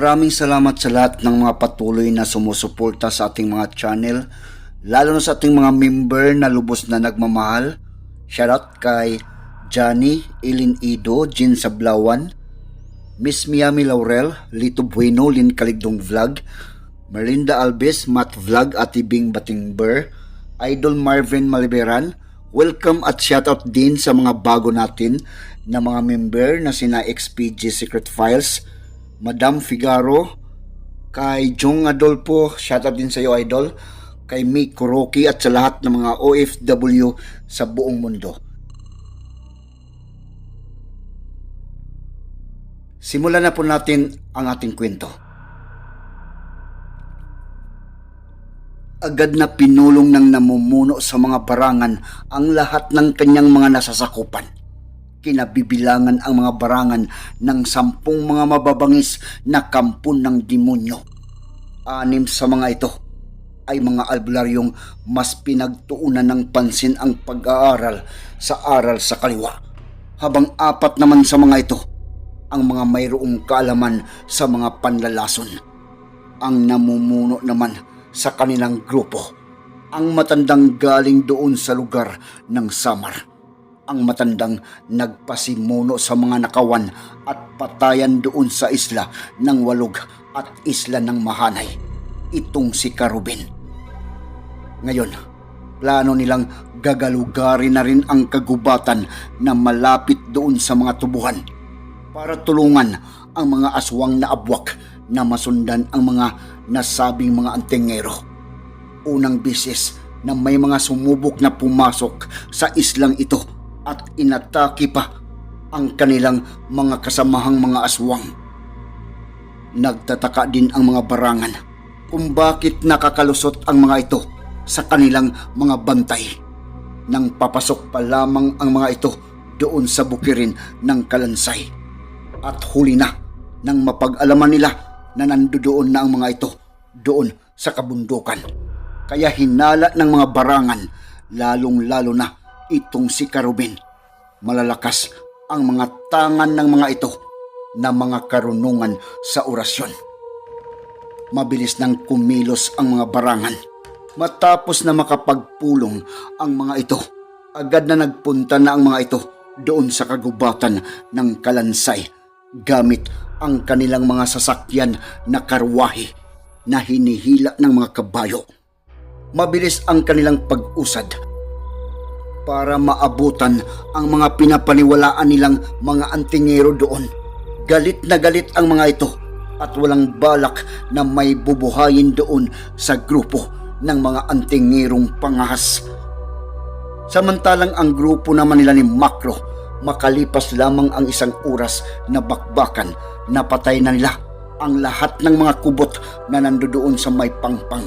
Maraming salamat sa lahat ng mga patuloy na sumusuporta sa ating mga channel, lalo na sa ating mga member na lubos na nagmamahal. Shoutout kay Johnny, Ilin Ido, Jin Sablawan, Miss Miami Laurel, Lito Bueno, Lin Kaligdong Vlog, Merlinda Alves, Matt Vlog, Ate Bing Batingber, Idol Marvin Maliberan, welcome at shoutout din sa mga bago natin na mga member na sina XPG Secret Files, Madam Figaro, kay Jong Adolfo, shoutout din sa iyo Idol, kay Mick Kuroki at sa lahat ng mga OFW sa buong mundo. Simulan na po natin ang ating kwento. Agad na pinulong ng namumuno sa mga barangan ang lahat ng kanyang mga nasasakupan. Kinabibilangan ang mga barangan ng sampung mga mababangis na kampon ng demonyo. Anim sa mga ito ay mga albularyong mas pinagtuunan ng pansin ang pag-aaral sa aral sa kaliwa. Habang apat naman sa mga ito ang mga mayroong kaalaman sa mga panlalason. Ang namumuno naman sa kanilang grupo, ang matandang galing doon sa lugar ng Samar. Ang matandang nagpasimuno sa mga nakawan at patayan doon sa isla ng Walog at isla ng Mahanay. Itong si Karubin. Ngayon, plano nilang gagalugarin na rin ang kagubatan na malapit doon sa mga tubuhan para tulungan ang mga aswang na abwak na masundan ang mga nasabing mga antingero. Unang bisis na may mga sumubok na pumasok sa islang ito at inatake pa ang kanilang mga kasamahang mga aswang. Nagtataka din ang mga barangan kung bakit nakakalusot ang mga ito sa kanilang mga bantay. Nang papasok pa lamang ang mga ito doon sa bukirin ng kalansay at huli na nang mapag-alaman nila na nandoon na ang mga ito doon sa kabundukan. Kaya hinala ng mga barangan, lalong-lalo na itong si Karubin. Malalakas ang mga tangan ng mga ito na mga karunungan sa orasyon. Mabilis nang kumilos ang mga barangan. Matapos na makapagpulong ang mga ito, agad na nagpunta na ang mga ito doon sa kagubatan ng kalansay gamit ang kanilang mga sasakyan na karwahe na hinihila ng mga kabayo. Mabilis ang kanilang pag-usad para maabutan ang mga pinapaniwalaan nilang mga antingero doon. Galit na galit ang mga ito at walang balak na may bubuhayin doon sa grupo ng mga antingerong pangahas. Samantalang ang grupo naman nila ni Makro makalipas lamang ang isang oras na bakbakan, napatay na nila ang lahat ng mga kubot na nandoon sa may pangpang.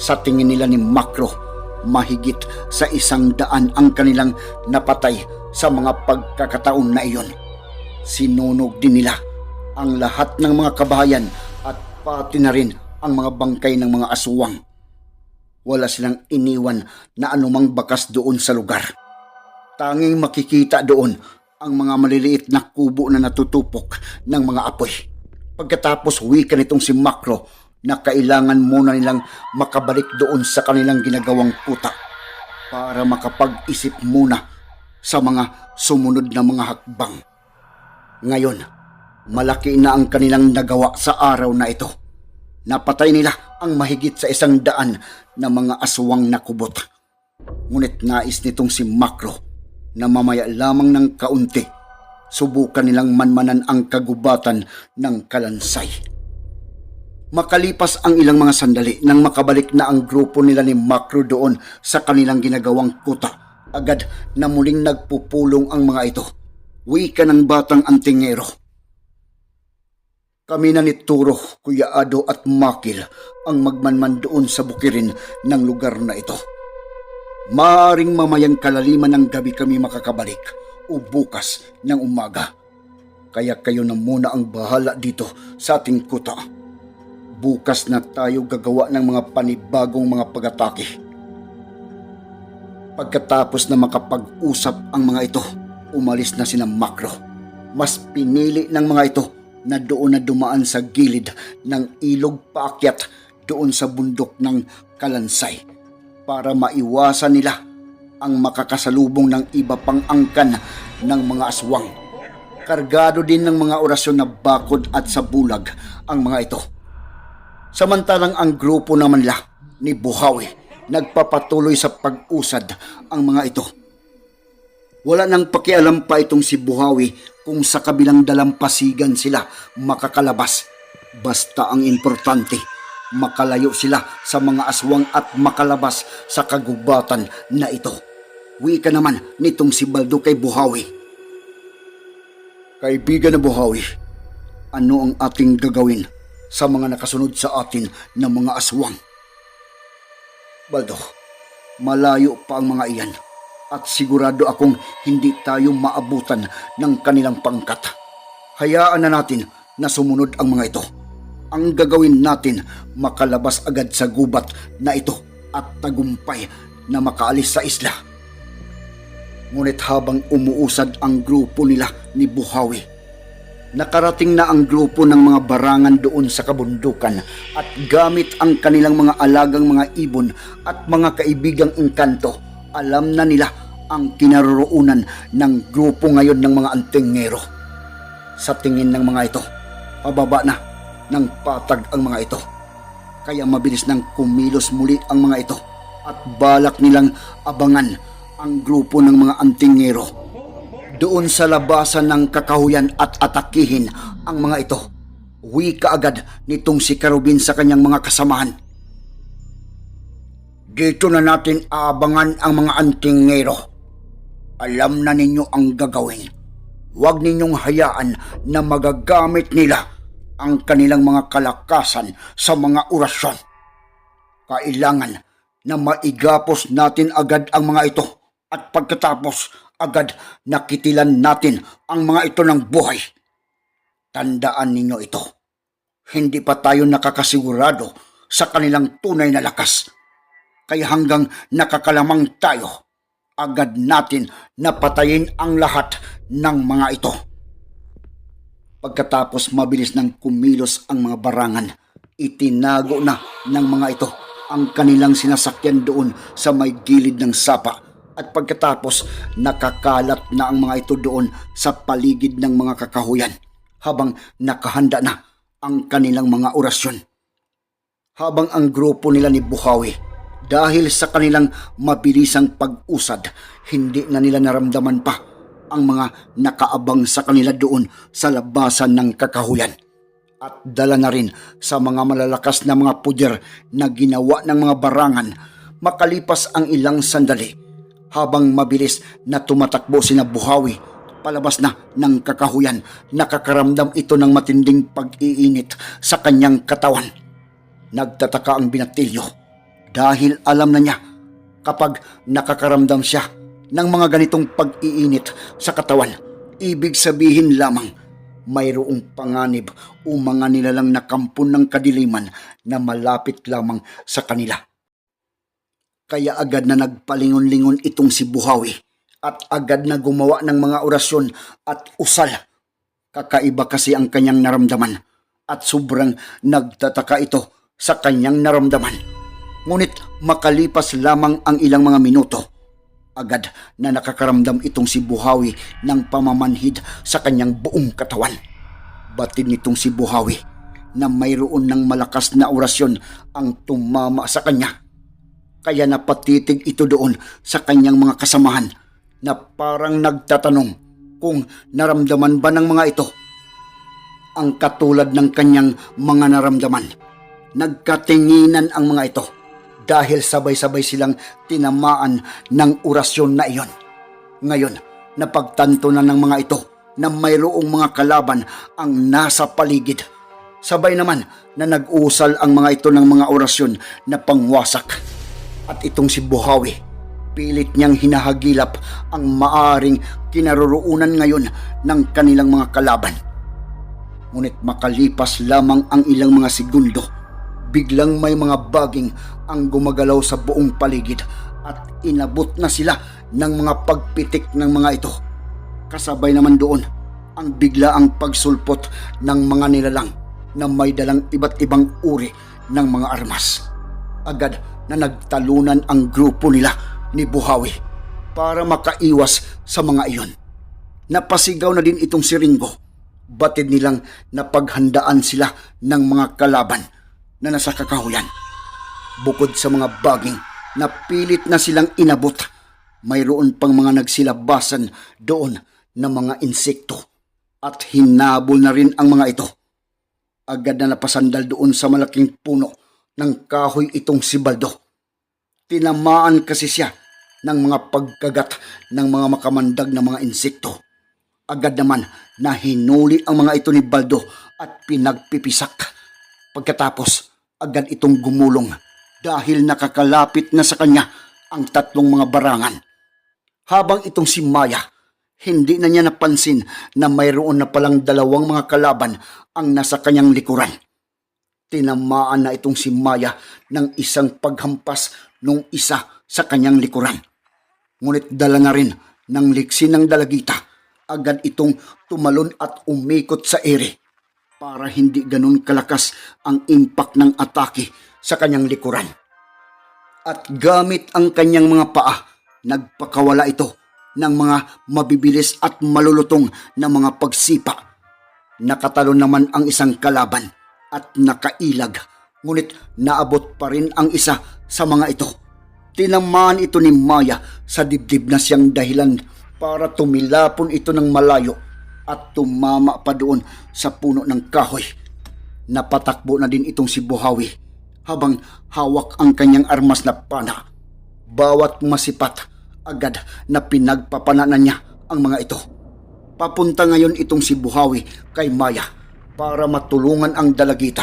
Sa tingin nila ni Makro, mahigit sa isang daan ang kanilang napatay sa mga pagkakataon na iyon. Sinunog din nila ang lahat ng mga kabahayan at pati na rin ang mga bangkay ng mga aswang. Wala silang iniwan na anumang bakas doon sa lugar. Tanging makikita doon ang mga maliliit na kubo na natutupok ng mga apoy. Pagkatapos wika nitong si Makro na kailangan muna nilang makabalik doon sa kanilang ginagawang puta para makapag-isip muna sa mga sumunod na mga hakbang. Ngayon, malaki na ang kanilang nagawa sa araw na ito. Napatay nila ang mahigit sa isang daan na mga aswang na kubot. Ngunit nais nitong si Makro na mamaya lamang ng kaunti, subukan nilang manmanan ang kagubatan ng kalansay. Makalipas ang ilang mga sandali nang makabalik na ang grupo nila ni Makro doon sa kanilang ginagawang kuta, agad na muling nagpupulong ang mga ito. Wika ng batang antingero. Kami na ni Turo, Kuya Ado at Makil ang magmanman doon sa bukirin ng lugar na ito. Maaring mamayang kalaliman ng gabi kami makakabalik o bukas ng umaga. Kaya kayo na muna ang bahala dito sa ating kuta. Bukas na tayo gagawa ng mga panibagong mga pag-atake. Pagkatapos na makapag-usap ang mga ito, umalis na sina Makro. Mas pinili ng mga ito na doon na dumaan sa gilid ng ilog paakyat doon sa bundok ng Kalansay para maiwasan nila ang makakasalubong ng iba pang angkan ng mga aswang. Kargado din ng mga orasyon na bakod at sa bulag ang mga ito. Samantalang ang grupo naman nila ni Buhawi nagpapatuloy sa pag-usad ang mga ito. Wala nang pakialam pa itong si Buhawi kung sa kabilang dalampasigan sila makakalabas. Basta ang importante, makalayo sila sa mga aswang at makalabas sa kagubatan na ito. Wika naman nitong si Baldo kay Buhawi. Kaibigan na Buhawi, ano ang ating gagawin sa mga nakasunod sa atin na mga aswang? Baldo, malayo pa ang mga iyan at sigurado akong hindi tayo maabutan ng kanilang pangkat. Hayaan na natin na sumunod ang mga ito. Ang gagawin natin makalabas agad sa gubat na ito at tagumpay na makaalis sa isla. Ngunit habang umuusad ang grupo nila ni Buhawi, nakarating na ang grupo ng mga barangan doon sa kabundukan at gamit ang kanilang mga alagang mga ibon at mga kaibigang engkanto, alam na nila ang kinaroroonan ng grupo ngayon ng mga antingero. Sa tingin ng mga ito, pababa na ng patag ang mga ito. Kaya mabilis nang kumilos muli ang mga ito at balak nilang abangan ang grupo ng mga antingero doon sa labasan ng kakahuyan at atakihin ang mga ito. Uwi kaagad nitong si Karubin sa kanyang mga kasamahan. Dito na natin aabangan ang mga antingero. Alam na ninyo ang gagawin. Huwag ninyong hayaan na magagamit nila ang kanilang mga kalakasan sa mga orasyon. Kailangan na maigapos natin agad ang mga ito at pagkatapos agad nakitilan natin ang mga ito ng buhay. Tandaan ninyo ito. Hindi pa tayo nakakasigurado sa kanilang tunay na lakas. Kaya hanggang nakakalamang tayo, agad natin napatayin ang lahat ng mga ito. Pagkatapos mabilis ng kumilos ang mga barangan, itinago na ng mga ito ang kanilang sinasakyan doon sa may gilid ng sapa at pagkatapos nakakalat na ang mga ito doon sa paligid ng mga kakahuyan habang nakahanda na ang kanilang mga orasyon. Habang ang grupo nila ni Buhawi dahil sa kanilang mabilisang pag-usad, hindi na nila naramdaman pa ang mga nakaabang sa kanila doon sa labasan ng kakahuyan at dala na rin sa mga malalakas na mga puder na ginawa ng mga barangan makalipas ang ilang sandali habang mabilis na tumatakbo sina Buhawi palabas na ng kakahuyan nakakaramdam ito ng matinding pag-iinit sa kanyang katawan. Nagtataka ang binatilyo dahil alam na niya kapag nakakaramdam siya ng mga ganitong pag-iinit sa katawan, ibig sabihin lamang mayroong panganib o mga nilalang nakampun ng kadiliman na malapit lamang sa kanila. Kaya agad na nagpalingon-lingon itong si Buhawi at agad na gumawa ng mga orasyon at usal. Kakaiba kasi ang kanyang naramdaman at sobrang nagtataka ito sa kanyang naramdaman. Ngunit makalipas lamang ang ilang mga minuto, agad na nakakaramdam itong si Buhawi ng pamamanhid sa kanyang buong katawan. Batid nitong si Buhawi na mayroon ng malakas na orasyon ang tumama sa kanya. Kaya napatitig ito doon sa kanyang mga kasamahan na parang nagtatanong kung naramdaman ba ng mga ito ang katulad ng kanyang mga naramdaman. Nagkatinginan ang mga ito dahil sabay-sabay silang tinamaan ng orasyon na iyon. Ngayon, napagtanto na ng mga ito na mayroong mga kalaban ang nasa paligid. Sabay naman na nag-usal ang mga ito ng mga orasyon na pangwasak. At itong si Buhawi, pilit niyang hinahagilap ang maaring kinaroroonan ngayon ng kanilang mga kalaban. Ngunit makalipas lamang ang ilang mga segundo, biglang may mga baging ang gumagalaw sa buong paligid at inabot na sila ng mga pagpitik ng mga ito. Kasabay naman doon ang biglaang pagsulpot ng mga nilalang na may dalang iba't ibang uri ng mga armas. Agad na nagtalunan ang grupo nila ni Buhawi para makaiwas sa mga iyon. Napasigaw na din itong si Ringo. Batid nilang napaghandaan sila ng mga kalaban na nasa kakahuyan. Bukod sa mga baging na pilit na silang inabot, mayroon pang mga nagsilabasan doon na mga insekto at hinabol na rin ang mga ito. Agad na napasandal doon sa malaking puno ng kahoy itong si Baldo. Tinamaan kasi siya ng mga pagkagat ng mga makamandag na mga insekto. Agad naman na hinuli ang mga ito ni Baldo at pinagpipisak. Pagkatapos, agad itong gumulong dahil nakakalapit na sa kanya ang tatlong mga barangan. Habang itong si Maya, hindi na niya napansin na mayroon na palang dalawang mga kalaban ang nasa kanyang likuran. Tinamaan na itong si Maya ng isang paghampas nung isa sa kanyang likuran. Ngunit dala na rin ng liksi ng dalagita, agad itong tumalon at umikot sa ere para hindi ganun kalakas ang impact ng atake sa kanyang likuran. At gamit ang kanyang mga paa, nagpakawala ito ng mga mabibilis at malulutong na mga pagsipa. Nakatalo naman ang isang kalaban at nakailag, ngunit naabot pa rin ang isa sa mga ito. Tinamaan ito ni Maya sa dibdib na siyang dahilan para tumilapon ito ng malayo at tumama pa doon sa puno ng kahoy. Napatakbo na din itong si Buhawi habang hawak ang kanyang armas na pana. Bawat masipat, agad na pinagpapananan niya ang mga ito. Papunta ngayon itong si Buhawi kay Maya para matulungan ang dalagita.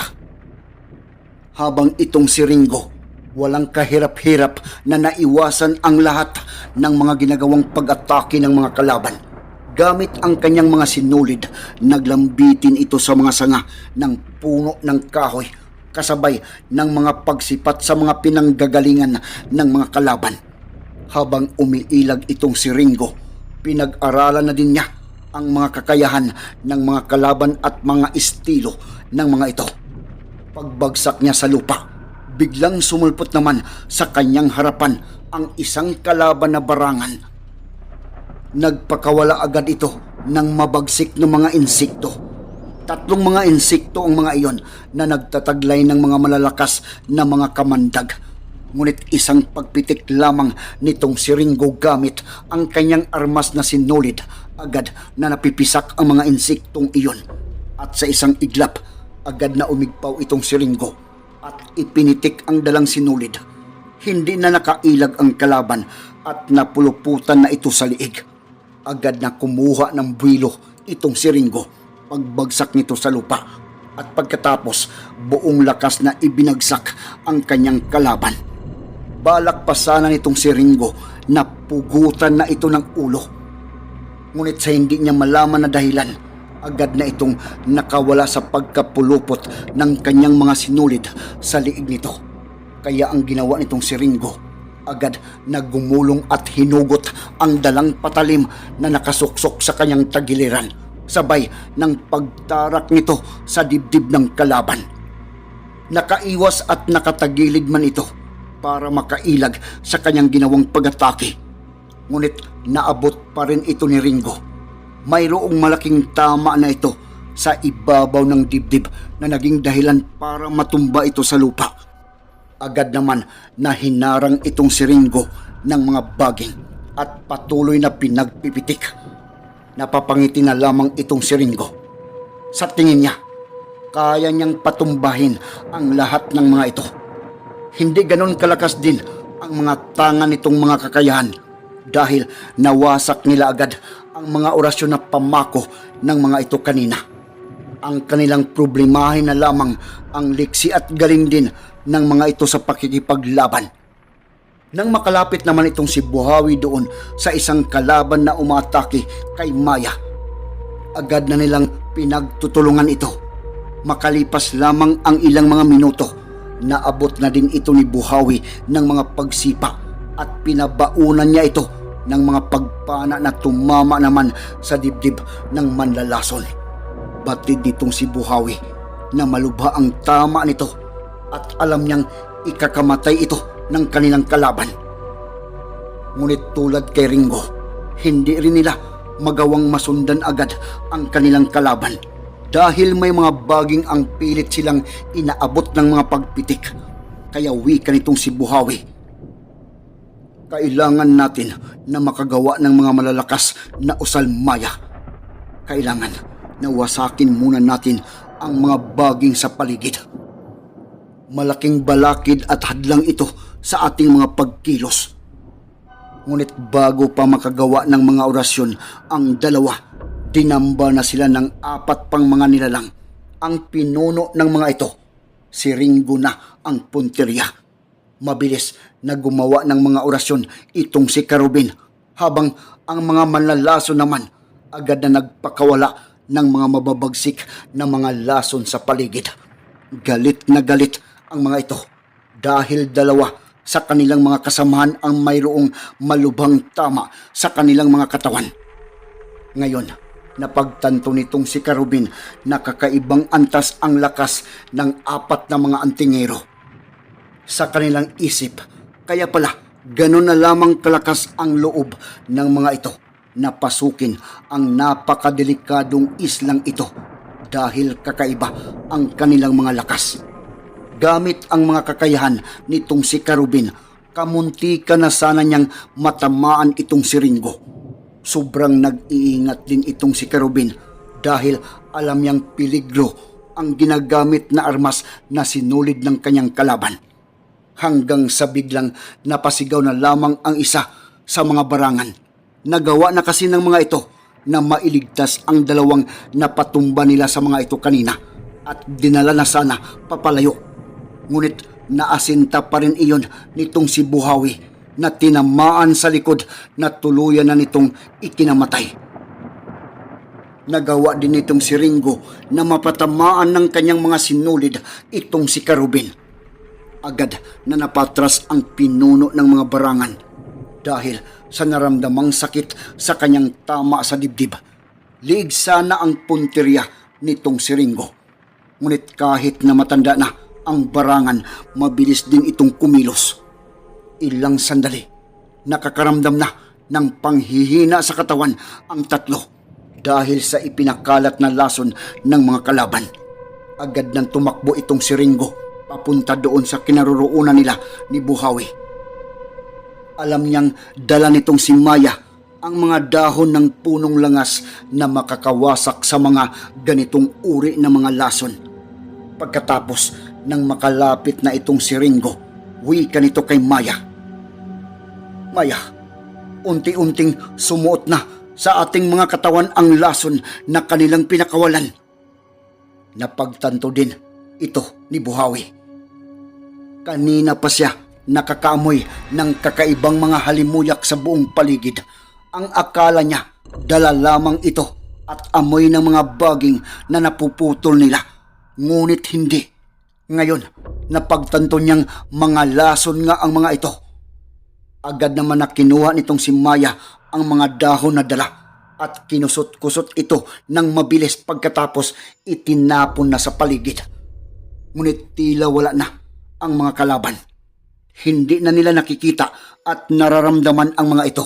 Habang itong si Ringo, walang kahirap-hirap na naiwasan ang lahat ng mga ginagawang pag-atake ng mga kalaban. Gamit ang kanyang mga sinulid, naglambitin ito sa mga sanga ng puno ng kahoy kasabay ng mga pagsipat sa mga pinanggagalingan ng mga kalaban. Habang umiilag itong si Ringo, pinag-aralan na din niya ang mga kakayahan ng mga kalaban at mga estilo ng mga ito. Pagbagsak niya sa lupa, biglang sumulpot naman sa kanyang harapan ang isang kalaban na barangan. Nagpakawala agad ito ng mabagsik ng mga insekto. Tatlong mga insekto ang mga iyon na nagtataglay ng mga malalakas na mga kamandag. Ngunit isang pagpitik lamang nitong si Ringo gamit ang kanyang armas na sinulid agad na napipisak ang mga insektong iyon. At sa isang iglap, agad na umigpaw itong si Ringo at ipinitik ang dalang sinulid. Hindi na nakailag ang kalaban at napuluputan na ito sa liig. Agad na kumuha ng buwilo itong si Ringo pagbagsak nito sa lupa at pagkatapos buong lakas na ibinagsak ang kanyang kalaban. Balak pa sana nitong si Ringo na pugutan na ito ng ulo. Ngunit sa hindi niya malaman na dahilan, agad na itong nakawala sa pagkapulupot ng kanyang mga sinulid sa liig nito. Kaya ang ginawa nitong si Ringo, agad na gumulong at hinugot ang dalang patalim na nakasuksok sa kanyang tagiliran, sabay ng pagtarak nito sa dibdib ng kalaban. Nakaiwas at nakatagilid man ito para makailag sa kanyang ginawang pag-atake. Ngunit naabot pa rin ito ni Ringo. Mayroong malaking tama na ito sa ibabaw ng dibdib na naging dahilan para matumba ito sa lupa. Agad naman na hinarang itong si Ringo ng mga baging at patuloy na pinagpipitik. Napapangiti na lamang itong si Ringo. Sa tingin niya, kaya niyang patumbahin ang lahat ng mga ito. Hindi ganon kalakas din ang mga tangan nitong mga kakayahan dahil nawasak nila agad ang mga orasyon na pamako ng mga ito kanina. Ang kanilang problemahin na lamang ang liksi at galing din ng mga ito sa pakikipaglaban. Nang makalapit naman itong si Buhawi doon sa isang kalaban na umatake kay Maya, agad na nilang pinagtutulungan ito. Makalipas lamang ang ilang mga minuto, naabot na din ito ni Buhawi ng mga pagsipa at pinabaunan niya ito ng mga pagpana na tumama naman sa dibdib ng manlalason. Batid nitong si Buhawi na malubha ang tama nito at alam niyang ikakamatay ito ng kanilang kalaban. Ngunit tulad kay Ringo, hindi rin nila magawang masundan agad ang kanilang kalaban dahil may mga baging ang pilit silang inaabot ng mga pagpitik. Kaya wika nitong si Buhawi. Kailangan natin na makagawa ng mga malalakas na usalmaya. Kailangan na wasakin muna natin ang mga baging sa paligid. Malaking balakid at hadlang ito sa ating mga pagkilos. Ngunit bago pa makagawa ng mga orasyon ang dalawa, dinamba na sila ng apat pang mga nilalang. Ang pinuno ng mga ito, si Ringo na ang punteriya. Mabilis na gumawa ng mga orasyon itong si Karubin, habang ang mga manlalaso naman agad na nagpakawala ng mga mababagsik na mga lason sa paligid. Galit na galit ang mga ito dahil dalawa sa kanilang mga kasamahan ang mayroong malubhang tama sa kanilang mga katawan. Ngayon, napagtanto nitong si Karubin na kakaibang antas ang lakas ng apat na mga antingero. Sa kanilang isip, kaya pala ganun na lamang kalakas ang loob ng mga ito na pasukin ang napakadelikadong islang ito dahil kakaiba ang kanilang mga lakas. Gamit ang mga kakayahan nitong si Karubin, kamunti ka na sana niyang matamaan itong si Ringo. Sobrang nag-iingat din itong si Karubin dahil alam niyang piligro ang ginagamit na armas na sinulid ng kanyang kalaban. Hanggang sa biglang napasigaw na lamang ang isa sa mga barangan. Nagawa na kasi ng mga ito na mailigtas ang dalawang napatumba nila sa mga ito kanina at dinala na sana papalayo. Ngunit naasinta pa rin iyon nitong si Buhawi na tinamaan sa likod na tuluyan na nitong ikinamatay. Nagawa din nitong si Ringo na mapatamaan ng kanyang mga sinulid itong si Karubin. Agad na napatras ang pinuno ng mga barangan dahil sa naramdamang sakit sa kanyang tama sa dibdib. Liig sana ang punteriya nitong si Ringo. Ngunit kahit na matanda na ang barangan, mabilis din itong kumilos. Ilang sandali, nakakaramdam na ng panghihina sa katawan ang tatlo dahil sa ipinakalat na lason ng mga kalaban. Agad nang tumakbo itong si Ringo papunta doon sa kinaroroonan nila ni Buhawi. Alam niyang dala nitong si Maya ang mga dahon ng punong langas na makakawasak sa mga ganitong uri ng mga lason. Pagkatapos nang makalapit na itong si Ringo, wika nito kay Maya. Maya, unti-unting sumuot na sa ating mga katawan ang lason na kanilang pinakawalan. Napagtanto din ito ni Buhawi. Kanina pa siya nakakaamoy ng kakaibang mga halimuyak sa buong paligid. Ang akala niya dala lamang ito at amoy ng mga baging na napuputol nila. Ngunit hindi. Ngayon, napagtanto niyang mga lason nga ang mga ito. Agad naman na kinuha nitong si Maya ang mga dahon na dala at kinusot-kusot ito ng mabilis pagkatapos itinapon na sa paligid. Ngunit tila wala na ang mga kalaban. Hindi na nila nakikita at nararamdaman ang mga ito.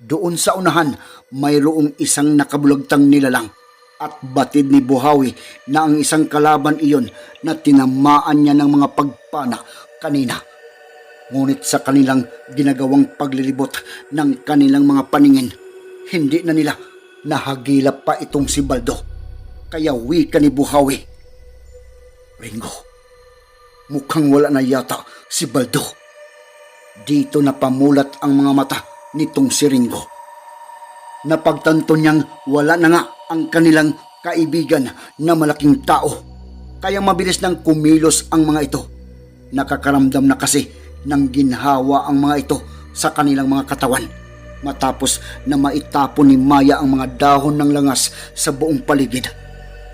Doon sa unahan, mayroong isang nakabulagtang nilalang at batid ni Buhawi na ang isang kalaban iyon na tinamaan niya ng mga pagpana kanina. Ngunit sa kanilang ginagawang paglilibot ng kanilang mga paningin, hindi na nila nahagilap pa itong si Baldo. Kaya wika ni Buhawi. Ringo, mukhang wala na yata si Baldo. Dito na pamulat ang mga mata nitong si Ringo. Napagtanto niyang wala na nga ang kanilang kaibigan na malaking tao. Kaya mabilis nang kumilos ang mga ito. Nakakaramdam na kasi ng ginhawa ang mga ito sa kanilang mga katawan. Matapos na maitapon ni Maya ang mga dahon ng langas sa buong paligid.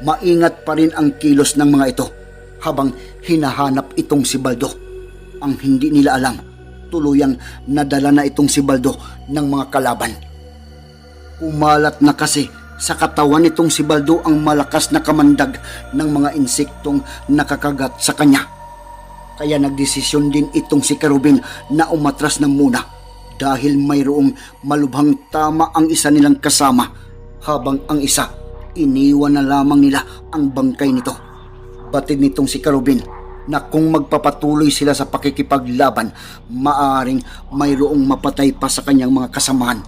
Maingat pa rin ang kilos ng mga ito habang hinahanap itong si Baldo. Ang hindi nila alam, tuluyang nadala na itong si Baldo ng mga kalaban. Kumalat na kasi sa katawan nitong si Baldo ang malakas na kamandag ng mga insektong nakakagat sa kanya. Kaya nagdesisyon din itong si Kerubin na umatras ng muna dahil mayroong malubhang tama ang isa nilang kasama habang ang isa iniwan na lamang nila ang bangkay nito. Batid nitong si Kerubin na kung magpapatuloy sila sa pakikipaglaban, maaring mayroong mapatay pa sa kanyang mga kasamahan